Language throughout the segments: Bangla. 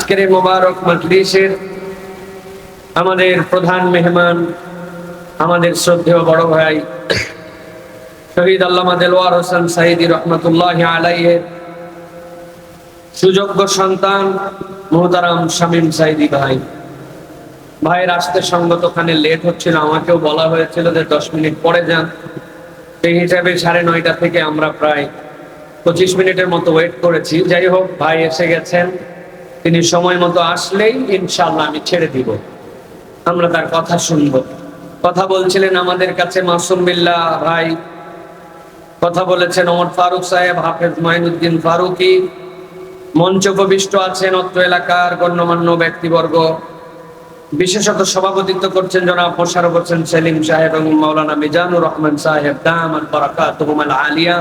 আজকের মোবারক মজলিসের আমাদের প্রধান মেহমান, আমাদের শ্রদ্ধেয় বড় ভাই শহীদ আল্লামা দেলোয়ার হোসেন সাইদি রহমতুল্লাহ আলাইয়ের সুযোগ্য সন্তান মোহতারাম শামীম সাইদি ভাই। ভাইয়ের আসতে সঙ্গত ওখানে লেট হচ্ছিল, আমাকেও বলা হয়েছিল যে দশ মিনিট পরে যান। সেই হিসাবে সাড়ে নয়টা থেকে আমরা প্রায় পঁচিশ মিনিটের মতো ওয়েট করেছি। যাই হোক, ভাই এসে গেছেন। তিনি সময় মতো আসলেই ইনশাল্লাহ আমি ছেড়ে দিব। আমরা তার কথা শুনব। কথা বলছিলেন আমাদের কাছে মাসুম বিল্লাহ ভাই কথা বলেছেন ওমর ফারুক সাহেব, হাফেজ মাইনুদ্দিন ফারুকি। মঞ্চ উপবিষ্ট আছেন অত্র এলাকার গণ্যমান্য ব্যক্তিবর্গ। বিশেষত সভাপতিত্ব করছেন জনাব মোশারফ হোসেন সেলিম সাহেব এবং মাওলানা মিজানুর রহমান সাহেব, দাম আলিয়া।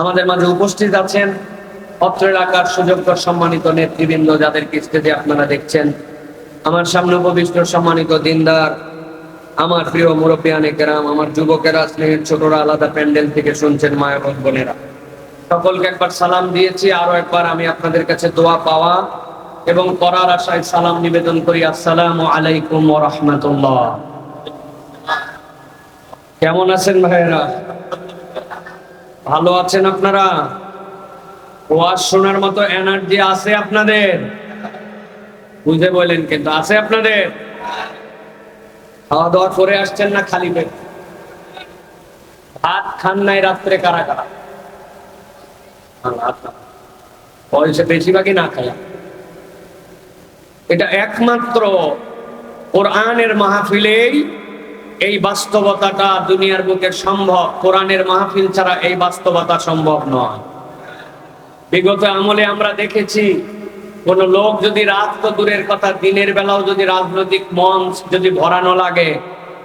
আমাদের মাঝে উপস্থিত আছেন সুযোগ্য, সম্মানিত নেতৃবৃন্দ আপনারা দেখছেন। আমার সামনে উপবিষ্ট সম্মানিত দিনদার, আমার প্রিয় আমার যুবকেরা, স্নেহের ছোটরা, আলাদা প্যান্ডেল থেকে শুনছেন মায়া বোন বোনেরা। সকলকে একবার সালাম দিয়েছি আরও একবার আমি আপনাদের কাছে দোয়া পাওয়া এবং করার আশায় সালাম নিবেদন করি। আসসালাম আলাইকুম রাহমাতুল্লাহ। কেমন আছেন ভাইয়েরা? ভালো আছেন আপনারা? ওয়াজ শোনার মতো এনার্জি আছে আপনাদের? বুঝে বলেন কিন্তু আছে আপনাদের? খাওয়া দাওয়া করে আসছেন না খালি পেট? ভাত খান নাই রাত্রে কারা কারা? পয়সা বেশিরভাগই না খায়। এটা একমাত্র কোরআনের মাহফিলেই এই বাস্তবতাটা দুনিয়ার বুকে সম্ভব। কোরআনের মাহফিল ছাড়া এই বাস্তবতা সম্ভব নয়। বিগত আমলে আমরা দেখেছি, কোন লোক যদি রাত তো দূরের কথা, দিনের বেলাও যদি রাজনৈতিক মঞ্চ যদি ভরানো লাগে,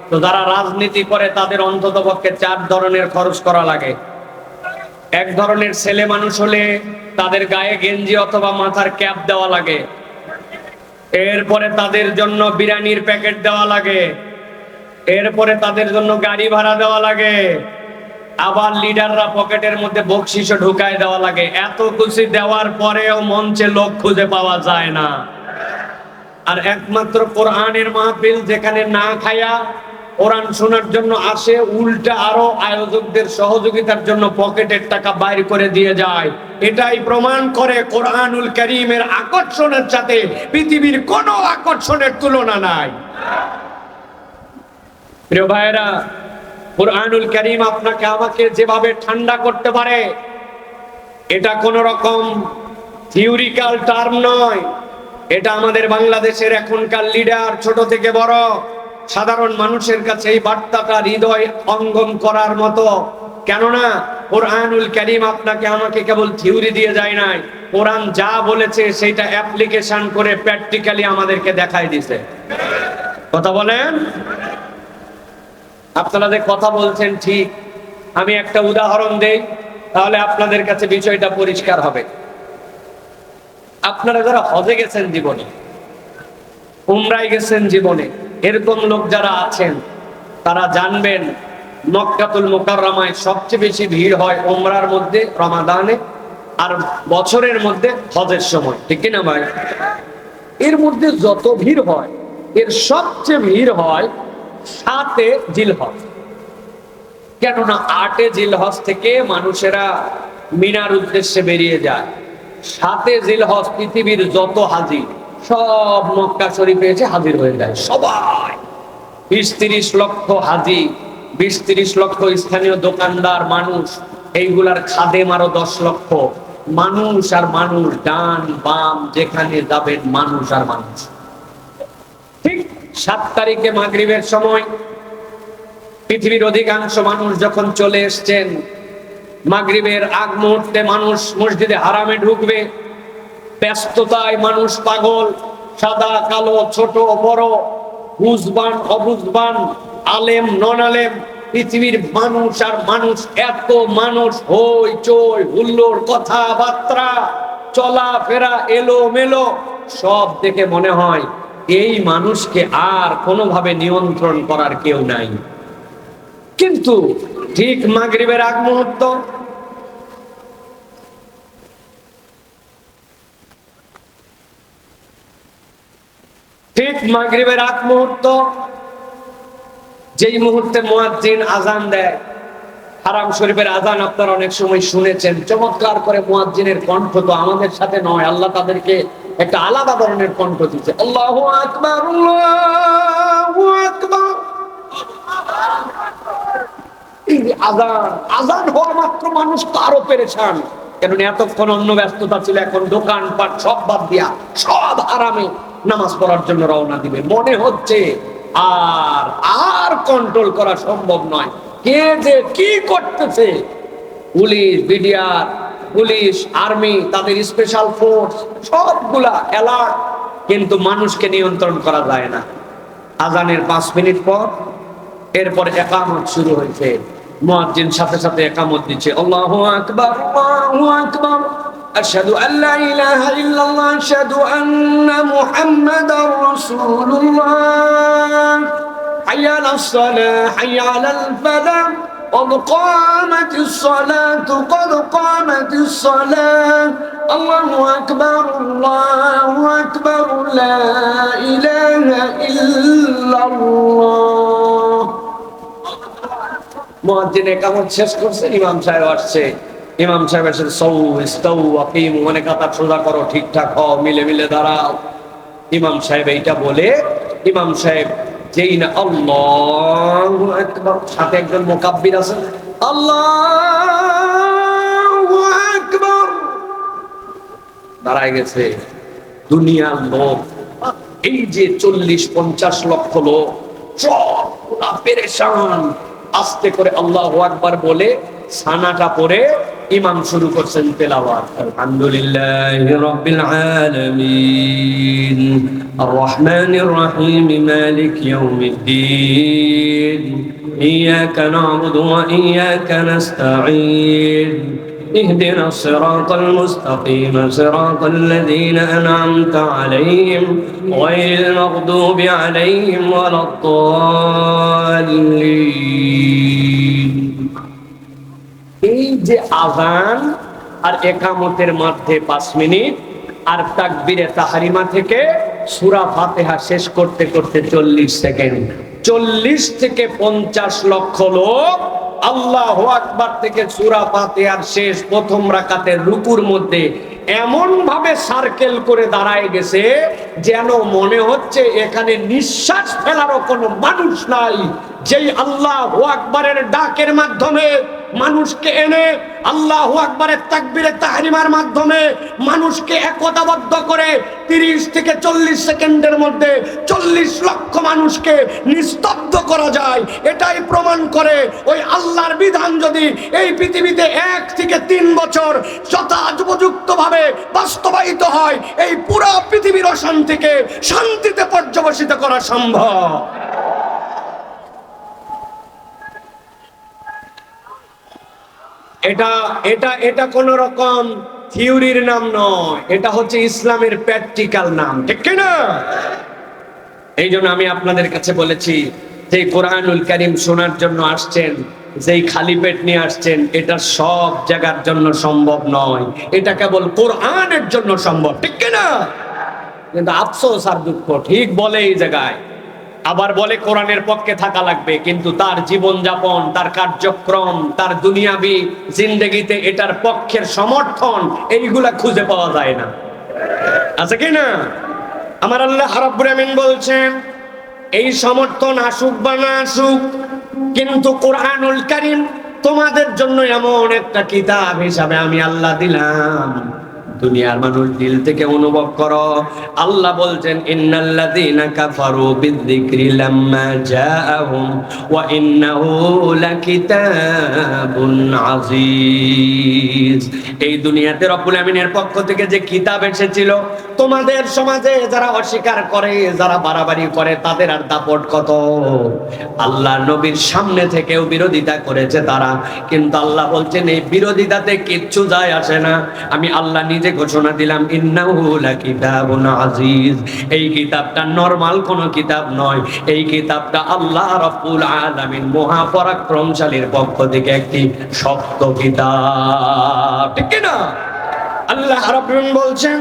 তো যারা রাজনীতি করে তাদের অন্তত পক্ষে চার ধরনের খরচ করা লাগে। এক ধরনের ছেলে মানুষ হলে তাদের গায়ে গেঞ্জি অথবা মাথার ক্যাপ দেওয়া লাগে। এরপরে তাদের জন্য বিরিয়ানির প্যাকেট দেওয়া লাগে। এরপরে তাদের জন্য গাড়ি ভাড়া দেওয়া লাগে। আবার লিডাররা পকেটের মধ্যে বকশিসও ঢুকায় দেওয়া লাগে। এত খুশি দেওয়ার পরেও মঞ্চে লোক খুঁজে পাওয়া যায় না। আর একমাত্র কোরআনের মাহফিল যেখানে না খায়া কোরআন শোনার জন্য আসে, উল্টা আরও আয়োজকদের সহযোগিতার জন্য পকেটের টাকা বাইর করে দিয়ে যায়। এটাই প্রমাণ করে কোরআনুল করিমের আকর্ষণের সাথে পৃথিবীর কোনো আকর্ষণের তুলনা নাই। প্রিয় ভাইয়েরা কোরআনুল করিম আপনাকে আমাকে যেভাবে ঠান্ডা করতে পারে, এটা কোন রকম থিওরিক্যাল টার্ম নয়। এটা আমাদের বাংলাদেশের এখনকার লিডার ছোট থেকে বড়, সাধারণ মানুষের কাছে এই বার্তাটা হৃদয় অঙ্গম করার মতো। কেননা, কোরআনুল করিম আপনাকে আমাকে কেবল থিওরি দিয়ে যায় নাই, কোরআন যা বলেছে সেটা অ্যাপ্লিকেশন করে প্র্যাকটিক্যালি আমাদেরকে দেখাই দিছে কথা বলেন? আপনারা যে কথা বলছেন, ঠিক। আমি একটা উদাহরণ দেই, তাহলে আপনাদের কাছে বিষয়টা পরিষ্কার হবে। আপনারা যারা হজে গেছেন জীবনে, উমরায় গেছেন জীবনে, এরকম লোক যারা আছেন, তারা জানবেন, মক্কাতুল মোকাররমায় সবচেয়ে বেশি ভিড় হয় উমরার মধ্যে, রমাদানে, আর বছরের মধ্যে হজের সময়। ঠিক না ভাই? এর মধ্যে যত ভিড় হয়, এর সবচেয়ে ভিড় হয় সাতে জিলহজ কেননা আটে জিলহজ থেকে মানুষেরা মিনার উদ্দেশ্যে বেরিয়ে যায়। সাতে জিলহজ পৃথিবীর যত হাজির, সব মক্কা শরীফে এসে হাজির হয়ে যায় সবাই। বিশ তিরিশ লক্ষ হাজি, বিশ তিরিশ লক্ষ স্থানীয় দোকানদার, মানুষ, এইগুলার খাদেম আরও দশ লক্ষ। মানুষ আর মানুষ, ডান বাম যেখানে যাবেন মানুষ আর মানুষ। সাত তারিখে মাগরিবের সময় পৃথিবীর অধিকাংশ মানুষ যখন চলে এসছেন, মাগরিবের আগ মুহূর্তে মানুষ মসজিদে হারামে ঢুকবে। ব্যস্ততায় মানুষ পাগল, সাদা, কালো, ছোট, বড় বুঝবান অবুঝবান আলেম নন আলেম পৃথিবীর মানুষ আর মানুষ, এত মানুষ, হই, চই হুল্লোর কথাবার্তা, চলাফেরা এলো মেলো সব দেখে মনে হয় এই মানুষকে আর কোনোভাবে নিয়ন্ত্রণ করার কেউ নাই। কিন্তু ঠিক মাগরিবের আগ মুহূর্ত, ঠিক মাগরিবের আগ মুহূর্ত, যেই মুহূর্তে মুয়াজ্জিন আজান দেয়। হারাম শরীফের আজান আপনারা অনেক সময় শুনেছেন, চমৎকার করে মুয়াজ্জিনের কণ্ঠ তো আমাদের সাথে নয়, আল্লাহ তাদেরকে একটা আলাদা ধরনের কণ্ঠ দিচ্ছে আল্লাহ আকবার আজান মানুষ তো আরও এতক্ষণ অন্য ব্যস্ততা ছিল, এখন সব বাদ দিয়া সব আরামে নামাজ পড়ার জন্য রওনা দিবে। মনে হচ্ছে আর আর কন্ট্রোল করা সম্ভব নয়। কে যে কি করতেছে? পুলিশ, বিডিআর পুলিশ, আর্মি, তাদের স্পেশাল ফোর্স সবগুলা অ্যালার্ট কিন্তু মানুষকে নিয়ন্ত্রণ করা যায় না। আজানের পাঁচ মিনিট পর, এরপরে একামত শুরু হয়েছে। মুয়াজ্জিন সাথে সাথে একামত দিচ্ছে। আল্লাহু আকবার আল্লাহু আকবার। আশহাদু আল্লা ইলাহা ইল্লাল্লাহ, আশহাদু আন্না মুহাম্মাদার রাসূলুল্লাহ। হাইয়া আলাস সালাহ হাইয়া আলাল ফালাহ। قد قامت الصلاة قد قامت الصلاة الله أكبر الله أكبر لا إله إلا الله মুয়াজ্জিন একামত শেষ করছে ইমাম সাহেব আসছে ইমাম সাহেব এসে সৌ ইস্তাউ আকিম মানে কাতার সোজা করো ঠিকঠাক হও মিলে মিলে দাঁড়াও ইমাম সাহেব এইটা বলে ইমাম সাহেব সাথে একজন মুকাব্বির আকবার। দাঁড়ায় গেছে দুনিয়ার লোক। এই যে চল্লিশ পঞ্চাশ লক্ষ লোক পেরেশান। আস্তে করে আল্লাহ আকবার বলে সানাটা পরে ইমাম শুরু করছেন তেলাওয়াত আলহামদুলিল্লাহ রাব্বিল আলামিন আর রহমানির রহিম মালিক ইয়াউমিদ্দিন ইয়াকা না'বুদু ওয়া ইয়াকা নাস্তাঈন اهدنا الصراط المستقيم صراط الذين أنعمت عليهم غير المغضوب عليهم ولا الضالين এই যে আজান আর একামতের মধ্যে পাঁচ মিনিট আর তাকবিরে তাহারিমা থেকে সুরা ফাতেহা শেষ করতে করতে চল্লিশ সেকেন্ড। চল্লিশ থেকে পঞ্চাশ লক্ষ লোক আল্লাহ আকবার থেকে সুরা ফাতেহার শেষ প্রথম রাকাতের রুকুর মধ্যে এমন ভাবে সার্কেল করে দাঁড়ায় গেছে যেন মনে হচ্ছে এখানে নিঃশ্বাস ফেলারও কোনো মানুষ নাই, যেই আল্লাহ আকবরের ডাকের মাধ্যমে মানুষকে এনে আল্লাহ আকবরের তাকবিরে তাহরিমার মাধ্যমে মানুষকে একতাবদ্ধ করে তিরিশ থেকে চল্লিশ সেকেন্ডের মধ্যে চল্লিশ লক্ষ মানুষকে নিস্তব্ধ করা যায়। এটাই প্রমাণ করে ওই আল্লাহর বিধান যদি এই পৃথিবীতে এক থেকে তিন বছর যথাযুপযুক্ত ভাবে বাস্তবায়িত হয়, এই পুরো পৃথিবীর অশান্তিকে শান্তিতে পর্যবসিত করা সম্ভব। এটা এটা এটা কোন রকম থিওরির নাম নয়। এটা হচ্ছে ইসলামের প্র্যাকটিক্যাল নাম, ঠিক না এই জন্য আমি আপনাদের কাছে বলেছি যে কোরআনুল করিম শোনার জন্য আসছেন, যেই খালি পেট নিয়ে আসছেন, এটা সব জায়গার জন্য সম্ভব নয়। এটা কেবল কোরআনের জন্য সম্ভব, ঠিক না কিন্তু আফসোস আর দুঃখ, ঠিক বলে এই জায়গায়। আবার বলে কোরআনের পক্ষে থাকা লাগবে, কিন্তু তার জীবন যাপন তার কার্যক্রম, তার দুনিয়াবি জিন্দগিতে এটার পক্ষের সমর্থন, এইগুলা খুঁজে পাওয়া যায় না। আছে কি না? আমার আল্লাহ আমিন বলছেন, এই সমর্থন আসুক বা না আসুক, কিন্তু কোরআনুল কারীম তোমাদের জন্য এমন একটা কিতাব হিসাবে আমি আল্লাহ দিলাম। দুনিয়ার মানুষ দিল থেকে অনুভব করো। আল্লাহ বলছেন, ইন্নাল্লাযীনা কাফারু বিযিকরি লাম্মা জাআহুম ওয়া ইন্নাহু লাকিতাবুন আজিজ এই দুনিয়াতে রব্বুল আমিনের পক্ষ থেকে যে কিতাব এসেছিল, তোমাদের সমাজে যারা অস্বীকার করে, যারা বাড়াবাড়ি করে, তাদের আর দাপট কত? আল্লাহ নবীর সামনে থেকেও বিরোধিতা করেছে তারা। কিন্তু আল্লাহ বলছেন, এই বিরোধিতাতে কিচ্ছু যায় আসে না। আমি আল্লাহ নিজে ঘোষণা দিলাম এই কিতাবটা নরমাল কোন কিতাব নয়। এই কিতাবটা আল্লাহ রাব্বুল আলামিন মহাপরাক্রমশালীর পক্ষ থেকে একটি শক্ত কিতাব। ঠিক না? আল্লাহ বলছেন,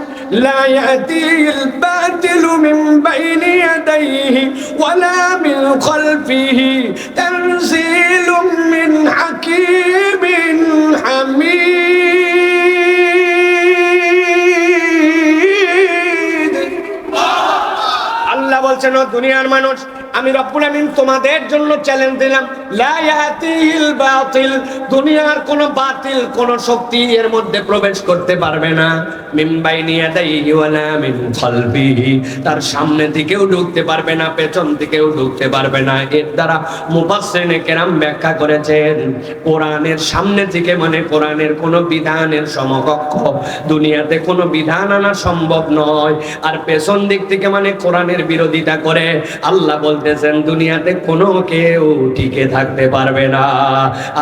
লা ইয়াতিল মিন বাইনি ইয়াদাইহি ওয়ালা মিন খালফিহি তানজিলুম দুনিয়ার মানুষ আমি রব্বুল আমিন তোমাদের জন্য চ্যালেঞ্জ দিলাম। বাতিল, দুনিয়ার কোন বাতিল, কোন শক্তি এর মধ্যে প্রবেশ করতে পারবে না। মিন খালফিহি, তার সামনে দিকেও ঢুকতে পারবে না, পেছন থেকেও ঢুকতে পারবে না। এর দ্বারা মুফাসসিরিনে কেরাম ব্যাখ্যা করেছেন, কোরআনের সামনে থেকে মানে কোরআনের কোন বিধানের সমকক্ষ। দুনিয়াতে কোনো বিধান আনা সম্ভব নয়, আর পেছন দিক থেকে মানে কোরআনের বিরোধিতা করে। আল্লাহ বলতেছেন, দুনিয়াতে কোনো কেউ টিকে থাকতে পারবে না।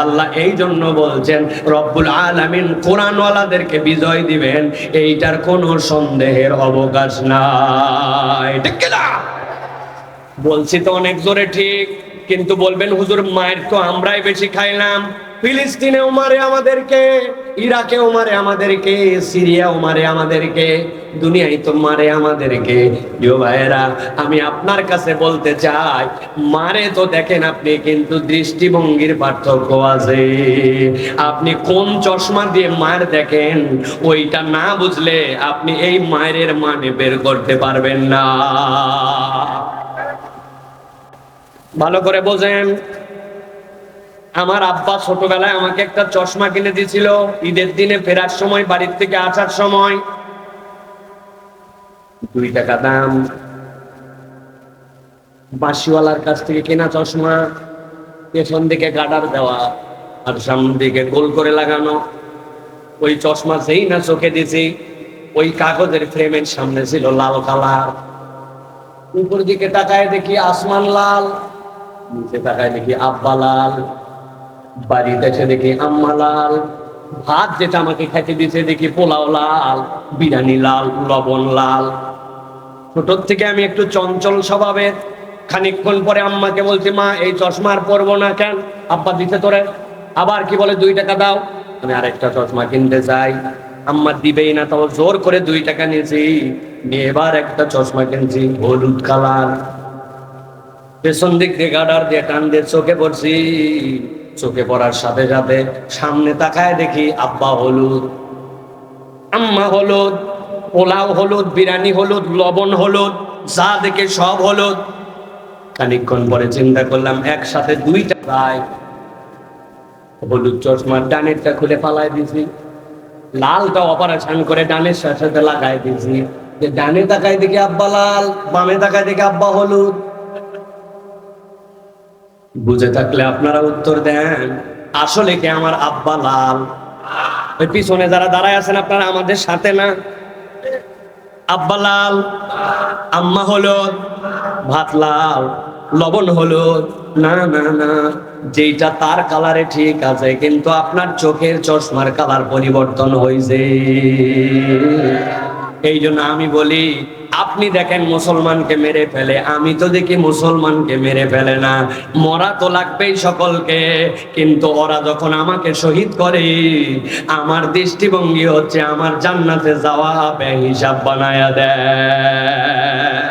আল্লাহ এই জন্য বলছেন, রব্বুল আলামিন কোরআনওয়ালাদেরকে বিজয় দিবেন। এইটার কোনো সন্দেহের অবকাশ নাই। না বলছি তো অনেক জোরে ঠিক, কিন্তু বলবেন, হুজুর, মায়ের তো আমরাই বেশি খাইলাম। ফিলিস্তিনেও মারে আমাদেরকে, ইরাকেও মারে আমাদেরকে, সিরিয়াও মারে আমাদেরকে, দুনিয়ায় তো মারে আমাদেরকে। প্রিয় ভাইয়েরা, আমি আপনার কাছে বলতে চাই, মারে তো দেখেন আপনি, কিন্তু দৃষ্টিভঙ্গির পার্থক্য আছে। আপনি কোন চশমা দিয়ে মায়ের দেখেন, ওইটা না বুঝলে আপনি এই মায়ের মানে বের করতে পারবেন না। ভালো করে বোঝেন আমার আব্বা ছোটবেলায় আমাকে একটা চশমা কিনে দিয়েছিল। ঈদের দিনে ফেরার সময়, বাড়ির থেকে আসার সময়। দুই টাকা দাম। বাঁশিওয়ালার কাছ থেকে কেনা চশমা, পেছন দিকে গাডার দেওয়া আর সামন দিকে গোল করে লাগানো। ওই চশমা সেই না চোখে দিছি ওই কাগজের ফ্রেমের সামনে ছিল লাল কালার। উপর দিকে তাকায় দেখি আসমান লাল, নিচে তাকায় দেখি আব্বা লাল। বাড়িতে এসে দেখি আম্মা লাল। ভাত যেটা আমাকে খাইতে দিছে দেখি পোলাও লাল, বিরিয়ানি লাল, লবণ লাল। ছোট থেকে আমি একটু চঞ্চল স্বভাবের। খানিকক্ষণ পরে আম্মাকে বলছি, মা, এই চশমা আর পরবো না কেন? আব্বা দিতে তোরে। আবার কি বলে, দুই টাকা দাও। আমি আরেকটা চশমা কিনতে চাই আম্মা দিবেই না, তাও জোর করে দুই টাকা নিয়েছি। এবার একটা চশমা কিনছি, হলুদ কালার। পেছন দিক দিয়ে গাডার দিয়ে টান দিয়ে চোখে পড়ছি। চোখে পড়ার সাথে সাথে সামনে তাকায় দেখি আব্বা হলুদ, আম্মা হলুদ, পোলাও হলুদ, বিরিয়ানি হলুদ, লবণ হলুদ, যা দেখে সব হলুদ। খানিকক্ষণ পরে চিন্তা করলাম একসাথে দুইটা প্রায় হলুদ চশমার ডানেরটা খুলে পালায় দিছি লালটা অপারেশন করে ডানের সাথে লাগাই দিয়েছি। যে ডানে তাকায় দেখি আব্বা লাল, বামে তাকায় দেখি আব্বা হলুদ। বুঝে থাকলে আপনারা উত্তর দেন। আসলে কি আমার আব্বা লাল? ওই পিছনে যারা দাঁড়ায় আছেন, আপনারা আমাদের সাথে না? আব্বা লাল, আম্মা হলুদ, ভাত লাল, লবণ হলুদ, না না না। যেটা তার কালারে ঠিক আছে, কিন্তু আপনার চোখের চশমার কালার পরিবর্তন হয়েছে এই জন্য আমি বলি, আপনি দেখেন মুসলমানকে মেরে ফেলে, আমি তো দেখি মুসলমানকে মেরে ফেলে না। মরা তো লাগবেই সকলকে, কিন্তু ওরা যখন আমাকে শহীদ করে, আমার দৃষ্টিভঙ্গি হচ্ছে আমার জান্নাতে যাওয়া হবে হিসাব বানায়া দেয়।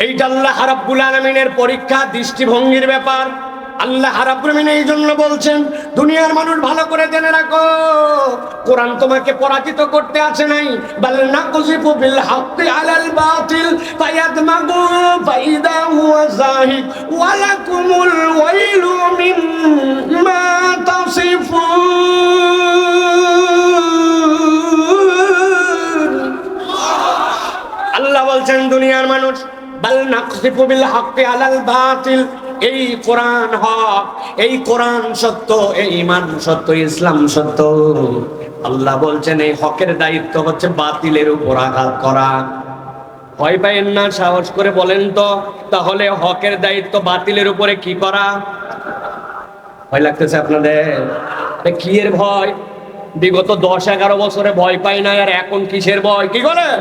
এইটা আল্লাহ রাব্বুল আলামিনের পরীক্ষা, দৃষ্টিভঙ্গির ব্যাপার। আল্লাহ রাব্বুল আলামিন এই জন্য বলছেন, দুনিয়ার মানুষ ভালো করে জেনে রাখো, কোরআন তোমাকে পরাজিত করতে আছে নাই। বাল নাকযিফু বিল হাক্কি আলাল বাতিল, ফায়াদমাগু ফাইদা হুয়া যাহিক ওয়া লাকুমুল ওয়াইলু মিম্মা তাসিফুন। আল্লাহ বলছেন, দুনিয়ার মানুষ, বাল নাকসিফু বিল হাক্কি আলাল বাতিল এই কোরআন হক, এই কোরআন সত্য, এই ইমান সত্য ইসলাম সত্য। আল্লাহ বলছেন, এই হকের দায়িত্ব হচ্ছে বাতিলের উপর আঘাত করা। ভয় পাইয়েন না, সাহস করে বলেন তো, তাহলে হকের দায়িত্ব বাতিলের উপরে কি করা? ভয় লাগতেছে আপনাদের? কি এর ভয়? বিগত দশ এগারো বছরে ভয় পাই না, আর এখন কিসের ভয়? কি করেন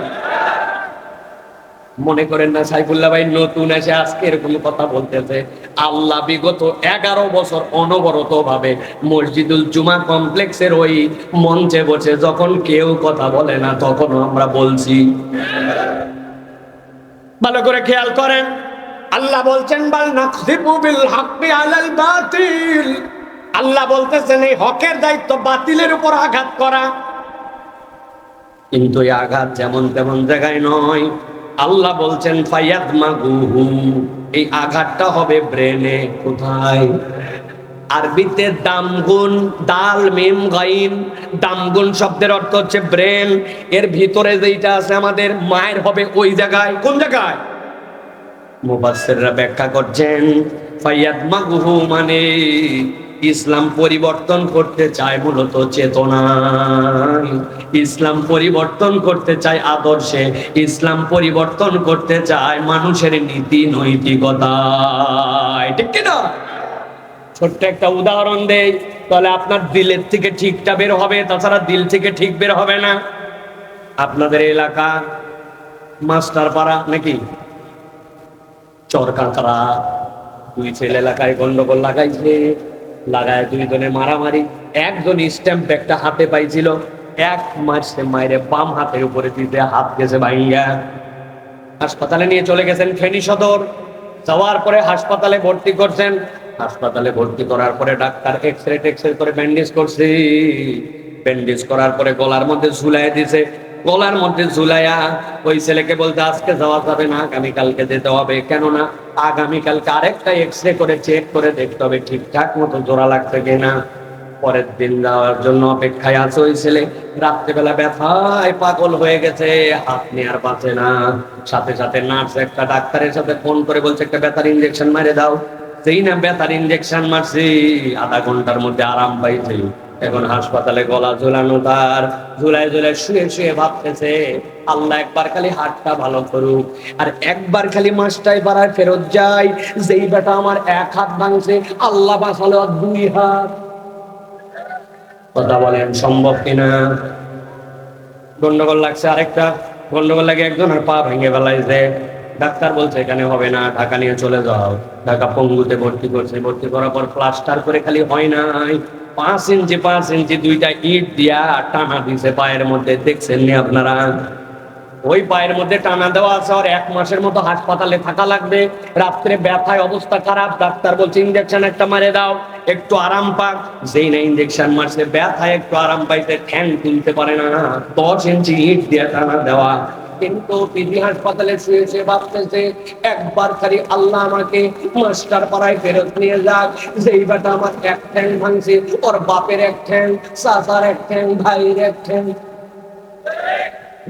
মনে করেন না সাইফুল্লাহ ভাই, নতুন এসে আজকে এরকম কথা বলতেছে। আল্লাহ বিগত এগারো বছর অনবরত ভাবে মসজিদুল জুমা কমপ্লেক্সের ওই মঞ্চে বসে যখন কেউ কথা বলে না তখন আমরা বলছি। ভালো করে খেয়াল করেন। আল্লাহ বলছেন, বাল নাকসিবু হাক্কি আলাল বাতিল। আল্লাহ বলতেছেন, এই হকের দায়িত্ব বাতিলের উপর আঘাত করা। কিন্তু এই আঘাত যেমন তেমন জায়গায় নয়। আল্লাহ বলছেন ফায়াদ মাগুহু এই আঘাতটা হবে ব্রেনে, কোথায়? আরবিতে দামগুন, দাল, মিম গাইন দামগুন শব্দের অর্থ হচ্ছে ব্রেন। এর ভিতরে যেইটা আছে আমাদের, মায়ের হবে ওই জায়গায়। কোন জায়গায়? মুবাসসিররা ব্যাখ্যা করছেন ফায়াদ মাগুহু মানে ইসলাম পরিবর্তন করতে চায় মূলত চেতনা। ইসলাম পরিবর্তন করতে চায় আদর্শে। ইসলাম পরিবর্তন করতে চায় মানুষের নীতি নৈতিকতায় ঠিক কিনা ছোট্ট একটা উদাহরণ দেই, তাহলে আপনার দিলের থেকে ঠিকটা বের হবে, তাছাড়া দিল থেকে ঠিক বের হবে না। আপনাদের এলাকা, মাস্টার পাড়া নাকি? চরকাঁকড়া দুই ছেলে এলাকায় গন্ডগোল লাগাইছে। লাগায় দুইজনে মারামারি। একজন স্ট্যাম্প একটা হাতে পাইছিল। এক মাসে মায়ের বাম হাতের উপরে দিতে হাত গেছে ভাইয়া। হাসপাতালে নিয়ে চলে গেছেন ফেনী সদর। যাওয়ার পরে হাসপাতালে ভর্তি করছেন। হাসপাতালে ভর্তি করার পরে ডাক্তার এক্স রে টেক্স রে করে ব্যান্ডেজ করছে। ব্যান্ডেজ করার পরে গলার মধ্যে ঝুলাই দিছে। গলার মধ্যে ঝুলাইয়া ওই ছেলেকে বলতে, আজকে যাওয়া যাবে না, আগামীকালকে যেতে হবে। কেননা আগামীকালকে আরেকটা এক্স রে করে চেক করে দেখতে হবে, ঠিকঠাক মতো জোড়া লাগছে কিনা। পরের দিন যাওয়ার জন্য অপেক্ষায় আছে ওই ছেলে। রাত্রেবেলা ব্যথায় পাগল হয়ে গেছে, হাত আর বাঁচে না। সাথে সাথে নার্স একটা ডাক্তারের সাথে ফোন করে বলছে, একটা ব্যথার ইঞ্জেকশন মারে দাও। সেই না, ব্যথার ইঞ্জেকশন মারছি। আধা ঘণ্টার মধ্যে আরাম পাইছে। এখন হাসপাতালে গলা ঝুলানো তার। ঝুলায় ঝুলায় শুয়ে শুয়ে ভাবতেছে, আল্লাহ একবার খালি হাতটা ভালো করুক, আর একবার খালি মাসটাই পাড়ায় ফেরত যায় যেই বেটা আমার এক হাত ভাঙছে, আল্লাহ বাঁচালো দুই হাত। কথা বলেন, সম্ভব কিনা? গন্ডগোল লাগছে আরেকটা। গন্ডগোল লাগে একজন আর পা ভেঙে ফেলাইছে। ডাক্তার বলছে, এখানে হবে না, ঢাকা নিয়ে চলে যাও। ঢাকা পঙ্গুতে ভর্তি করছে। ভর্তি করার পর প্লাস্টার করে খালি হয় নাই। পাঁচ ইঞ্চি পাঁচ ইঞ্চি দুইটা ইট দিয়া টানা দিছে পায়ের মধ্যে, দেখছেন নি আপনারা? ওই পায়ের মধ্যে টানা দেওয়া আছে, আর এক মাসের মতো হাসপাতালে থাকা লাগবে। রাত্রে ব্যথায় অবস্থা খারাপ, ডাক্তার বলছে ইঞ্জেকশন একটা মারে দাও, একটু আরাম পাক। যেই না ইঞ্জেকশন মারছে, ব্যথায় একটু আরাম পাইতে ঠ্যাং তুলতে পারে না। দশ ইঞ্চি ইট দিয়ে টানা দেওয়া। কিন্তু পিজি হাসপাতালে শুয়ে শুয়ে ভাবতেছে, একবার খালি আল্লাহ আমাকে মাস্টার পাড়ায় ফেরত নিয়ে যাক। যেই বেটা আমার এক ঠ্যাং ভাঙছে, ওর বাপের এক ঠ্যাং, চাচার এক ঠ্যাং, ভাইয়ের এক ঠ্যাং।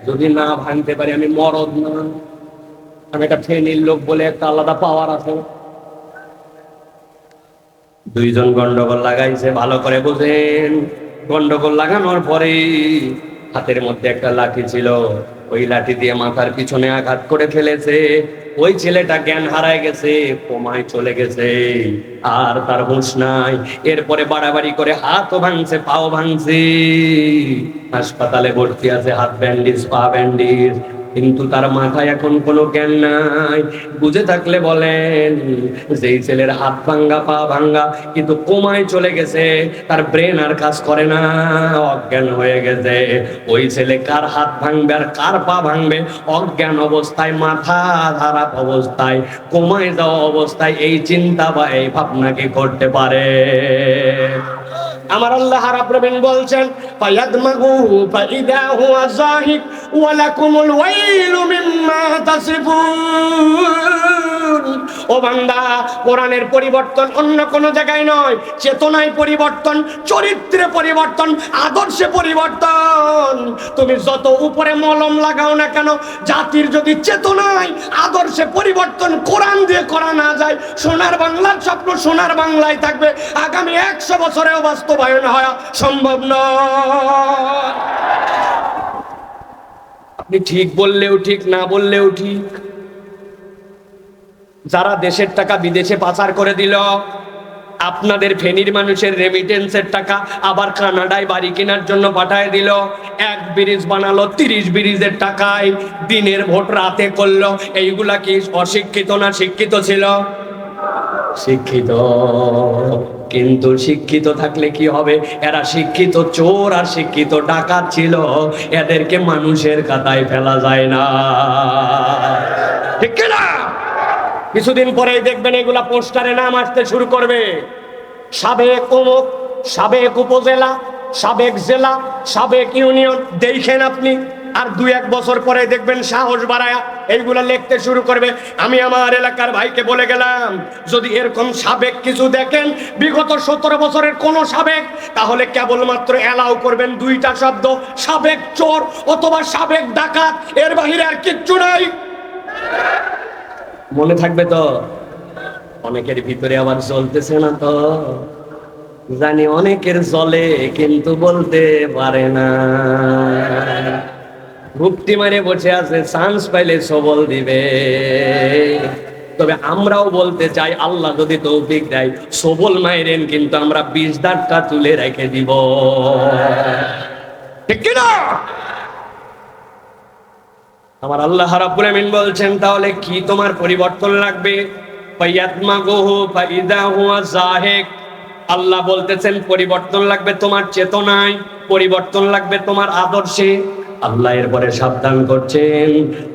যদি না ভাঙতে পারি, আমি মরদ না। আমি একটা ফেনির লোক বলে একটা আলাদা পাওয়ার আছে। দুইজন গন্ডগোল লাগাইছে, ভালো করে বুঝেন। গন্ডগোল লাগানোর পরে হাতের মধ্যে একটা লাঠি ছিল। ওই লাঠি দিয়ে মাথার পিছনে আঘাত করে ফেলেছে। ওই ছেলেটা জ্ঞান হারায় গেছে, কোমায় চলে গেছে। আর তার হুঁশ নাই। এরপরে বাড়াবাড়ি করে হাতও ভাঙছে, পাও ভাঙছে। হাসপাতালে ভর্তি আছে, হাত ব্যান্ডিজ পা ব্যান্ডিজ কিন্তু তার মাথায় এখন কোনো জ্ঞান নাই। বুঝে থাকলে বলেন, যেই ছেলের হাত ভাঙ্গা, পা ভাঙ্গা, কিন্তু কোমায় চলে গেছে, তার ব্রেন আর কাজ করে না, অজ্ঞান হয়ে গেছে। ওই ছেলে কার হাত ভাঙবে আর কার পা ভাঙবে? অজ্ঞান অবস্থায়, মাথা খারাপ অবস্থায়, কোমায় যাওয়া অবস্থায় এই চিন্তা বা এই ভাবনা কি করতে পারে? আমার আল্লাহ রাব্বুল বলছেন, ফায়াদমাগু ফাইদা হুয়া যাহিক ওয়া লাকুমুল ওয়াইলু মিম্মা তাসিফুন। ও বান্দা, কোরআনের পরিবর্তন অন্য কোনো জায়গায় নয়, চেতনায় পরিবর্তন, চরিত্রে পরিবর্তন, আদর্শে পরিবর্তন। তুমি যত উপরে মলম লাগাও না কেন, জাতির যদি চেতনায়, আদর্শে পরিবর্তন কোরআন দিয়ে করা না যায়, সোনার বাংলার স্বপ্ন সোনার বাংলায় থাকবে, আগামী একশো বছরেও বাস্তবায়ন হওয়া সম্ভব নয়। আপনি ঠিক বললেও ঠিক, না বললেও ঠিক। যারা দেশের টাকা বিদেশে পাচার করে দিল, আপনাদের ফেনীর মানুষের রেমিটেন্সের টাকা আবার কানাডায় বাড়ি কেনার জন্য পাঠায় দিল। এক ব্রিজ বানালো, তিরিশ ব্রিজের টাকায় দিনের ভোট রাতে করল। এইগুলা কি অশিক্ষিত না শিক্ষিত ছিল? শিক্ষিত। কিন্তু শিক্ষিত থাকলে কি হবে? এরা শিক্ষিত চোর আর শিক্ষিত ডাকাত ছিল। এদেরকে মানুষের কাতায় ফেলা যায় না। ঠিক না কিছুদিন পরেই দেখবেন এগুলা পোস্টারে নাম আসতে শুরু করবে। সাবেক অমুক, সাবেক উপজেলা, সাবেক জেলা, সাবেক ইউনিয়ন, দেখেন আপনি। আর দুই এক বছর পরে দেখবেন সাহস বাড়ায়া এইগুলা লিখতে শুরু করবে। আমি আমার এলাকার ভাইকে বলে গেলাম, যদি এরকম সাবেক কিছু দেখেন, বিগত সতেরো বছরের কোন সাবেক, তাহলে কেবলমাত্র অ্যালাউ করবেন দুইটা শব্দ, সাবেক চোর অথবা সাবেক ডাকাত, এর বাহিরে আর কিচ্ছু নাই। মনে থাকবে তো, অনেকের ভিতরে আবার চলতেছে না তো। জানি অনেকের জলে কিন্তু বলতে পারে না। মুক্তি মারে বসে আছে চান্স পাইলে সবল দিবে। তবে আমরাও বলতে চাই, আল্লাহ যদি তৌফিক দেয়, সবল মাইরেন কিন্তু আমরা বিষ দাঁতটা তুলে রেখে দিব। আমার আল্লাহ রাব্বুল বলছেন, তাহলে কি তোমার পরিবর্তন লাগবে? আল্লাহ বলতেছেন, পরিবর্তন লাগবে তোমার চেতনায়, পরিবর্তন লাগবে তোমার আদর্শে। আল্লাহ এরপরে সাবধান করছেন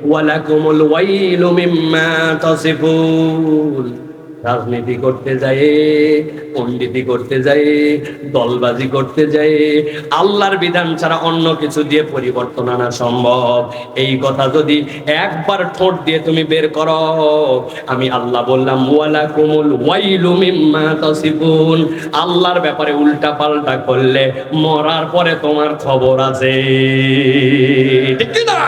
ওয়ালাকুমুল ওয়াইলু মিম্মা তাসিফুন। রাজনীতি করতে যায়, পণ্ডিতি করতে যায়, দলবাজি করতে যায়, আল্লাহর বিধান ছাড়া অন্য কিছু দিয়ে পরিবর্তন আনা সম্ভব। এই কথা যদি একবার ঠোঁট দিয়ে তুমি বের করো, আমি আল্লাহ বললাম ওয়ালা কুমুল ওয়াইলু মিম্মা তাসিফুন। আল্লাহর ব্যাপারে উল্টা পাল্টা করলে মরার পরে তোমার খবর আছে। ঠিক না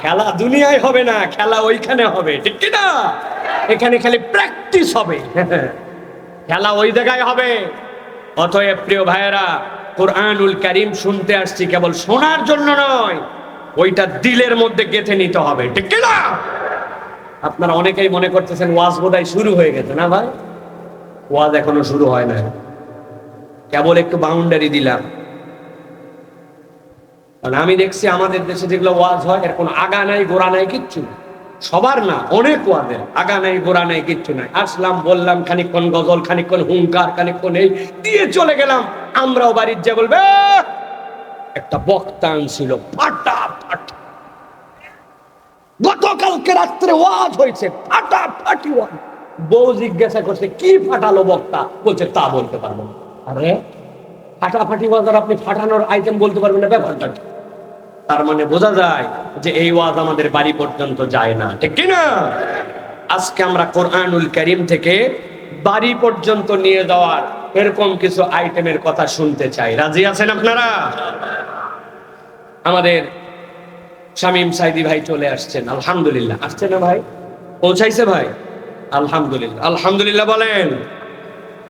খেলা দুনিয়ায় হবে না, খেলা ওইখানে হবে, ঠিক কি না এখানে খালি প্র্যাকটিস হবে। খেলা ওই জায়গায় হবে। অতএব প্রিয় ভাইয়েরা, কোরআনুল কারিম শুনতে আসছি কেবল শোনার জন্য নয়, ওইটা দিলের মধ্যে গেঁথে নিতে হবে, ঠিক না আপনারা অনেকেই মনে করতেছেন ওয়াজ বোধহয় শুরু হয়ে গেছে, না ভাই? ওয়াজ এখনও শুরু হয় না কেবল একটু বাউন্ডারি দিলাম। কারণ আমি দেখছি আমাদের দেশে যেগুলো ওয়াজ হয়, এর কোনো আগা নাই, গোড়া নাই, কিচ্ছু। সবার না, অনেক ওয়াজের। আগা নাই, গোড়া নাই, কিচ্ছু নাই। আসলাম, বললাম, খানিকক্ষণ গজল, খানিকক্ষণ হুঙ্কার, খানিকক্ষণ এই, দিয়ে চলে গেলাম। আমরাও বাড়ির যে বলবে, একটা বক্তা ছিল ফাটা ফাটা গতকালকে রাত্রে ওয়াজ হয়েছে ফাটা ফাটি ওয়াজ। বউ জিজ্ঞাসা করছে, কি ফাটালো বক্তা? বলছে, তা বলতে পারব আরে, ফাটাফাটি ওয়াজ আপনি ফাটানোর আইটেম বলতে পারবেন না ব্যাপারটা? তার মানে বোঝা যায় যে এই ওয়াজ আমাদের বাড়ি পর্যন্ত যায় না। ঠিক কি না? আজকে আমরা কোরআনুল করিম থেকে বাড়ি পর্যন্ত নিয়ে যাওয়ার এরকম কিছু আইটেমের কথা শুনতে চাই। রাজি আছেন আপনারা? আমাদের শামীম সাইদি ভাই চলে আসছেন। আলহামদুলিল্লাহ। আসছে না ভাই? পৌঁছাইছে ভাই? আলহামদুলিল্লাহ। আলহামদুলিল্লাহ বলেন।